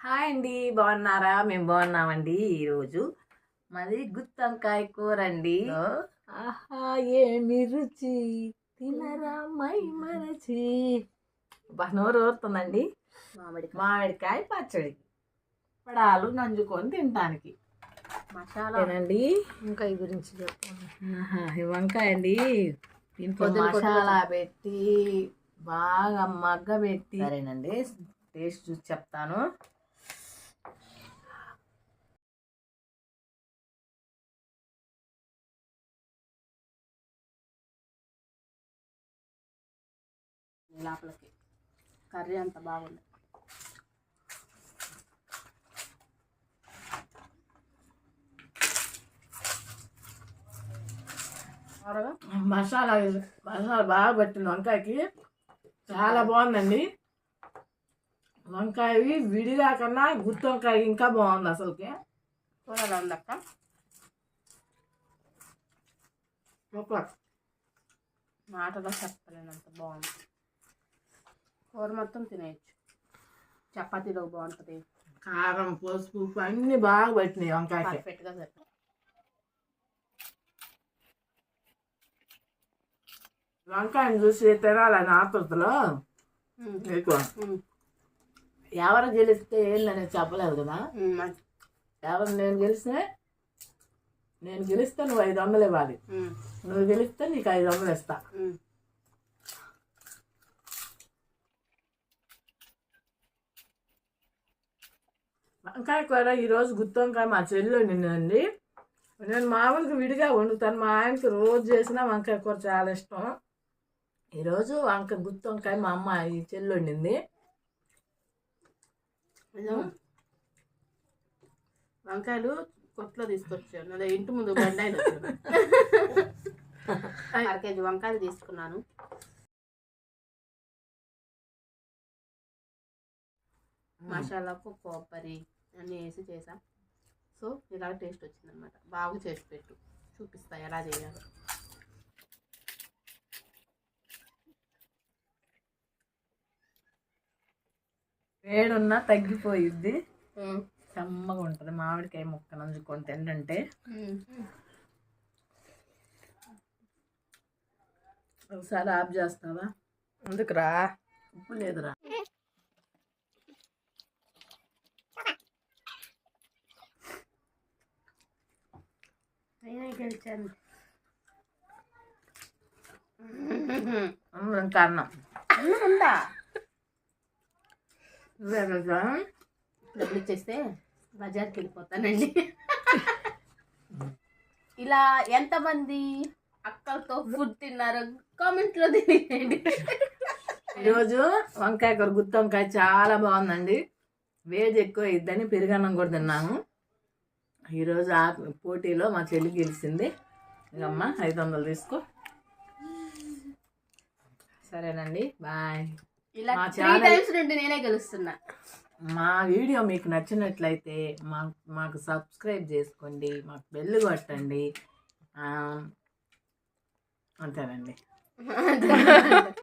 Hi అండి బాగున్నారా? మేము బాగున్నామండి ఈరోజు. మాది గుత్తొంకాయ కూర అండి. ఆహా ఏమి రుచి? తినరా మై మరచి నోరు ఊరుతుందండి. మామిడి మామిడికాయ పచ్చడి. పడాలు నంజుకొని తినటానికి. మసాలా. ఏనండి? వంకాయ గురించి చెప్పు ఆహా, ఈ వంకాయ అండి. దీంట్లో మసాలా పెట్టి బాగా మగ్గ పెట్టి సరేనండి. టేస్ట్ చూసి చెప్తాను. లోపలికి. కర్రీ అంత బాగుంది. మసాలా మసాలా బాగా పట్టిన వంకాయకి. చాలా బాగుందండి. వంకాయ విడిగా కన్నా గుత్తి వంకాయ ఇంకా బాగుంది అసలుకి. కూరలో ఉందక్క. సూపర్. మాటలో చెప్పలేనంత బాగుంది. కూర మొత్తం తినేయచ్చు. చపాతీలో బాగుంటుంది. కారం పసుపు అన్ని బాగా పట్టినాయి వంకాయకి. పర్ఫెక్ట్గా సరిపోతుంది వంకాయని చూసి తినాలని ఆతృతలో ఎక్కువ. ఎవరు గెలిస్తే ఏందనేది చెప్పలేదు కదా. ఎవరు నేను గెలిస్తే నేను గెలిస్తే నువ్వు ఐదు వందలు ఇవ్వాలి. నువ్వు గెలిస్తే నీకు ఐదు వందలు ఇస్తా. వంకాయ కూర ఈరోజు గుత్తి వంకాయ మా చెల్లి వండిందండి. నేను మామూలుగా విడిగా వండుతాను. మా ఆయనకి రోజు చేసిన వంకాయ కూర చాలా ఇష్టం. ఈరోజు వంకాయ గుత్తి వంకాయ మా అమ్మ ఈ చెల్లి వండింది. వంకాయలు కొట్లో తీసుకొచ్చాను. అదే ఇంటి ముందు బండాయిలు అర కేజీ వంకాయలు తీసుకున్నాను. మసాలాకు కొబ్బరి అన్నీ వేసి చేసా. సో ఇలా టేస్ట్ వచ్చిందనమాట. బాగా చేసి పెట్టు. చూపిస్తా ఎలా చేయాలో. వేడున్నా తగ్గిపోయిద్ది. కమ్మగా ఉంటుంది. మామిడికాయ ముక్క నంచుకొని తింటుంటే ఒకసారి ఆఫ్ చేస్తావా? ఎందుకురా? ఉప్పు లేదురా నేనే గెలిచాను ఇంకా అన్నం అన్నం ఉందా? డబ్బులు ఇచ్చేస్తే బజార్కి వెళ్ళిపోతానండి. ఇలా ఎంతమంది అక్కలతో ఫుడ్ తిన్నారు కామెంట్లో తెలియజేయండి ఈరోజు వంకాయ కూర గుత్తి వంకాయ చాలా బాగుందండి. వేడి ఎక్కువ ఇద్దని పెరుగన్నం కూడా తిన్నాము. ఈరోజు ఆ పోటీలో మా చెల్లి గెలిచింది. ఇంకమ్మ ఐదు వందలు తీసుకో. సరేనండి బాయ్. ఇలా మా త్రీ ఛానల్- టైమ్స్ నుండి నేనే గెలుస్తున్నా. మా వీడియో మీకు నచ్చినట్లయితే మా మాకు సబ్స్క్రైబ్ చేసుకోండి మాకు బెల్ కొట్టండి. ఆ, అంతేనండి.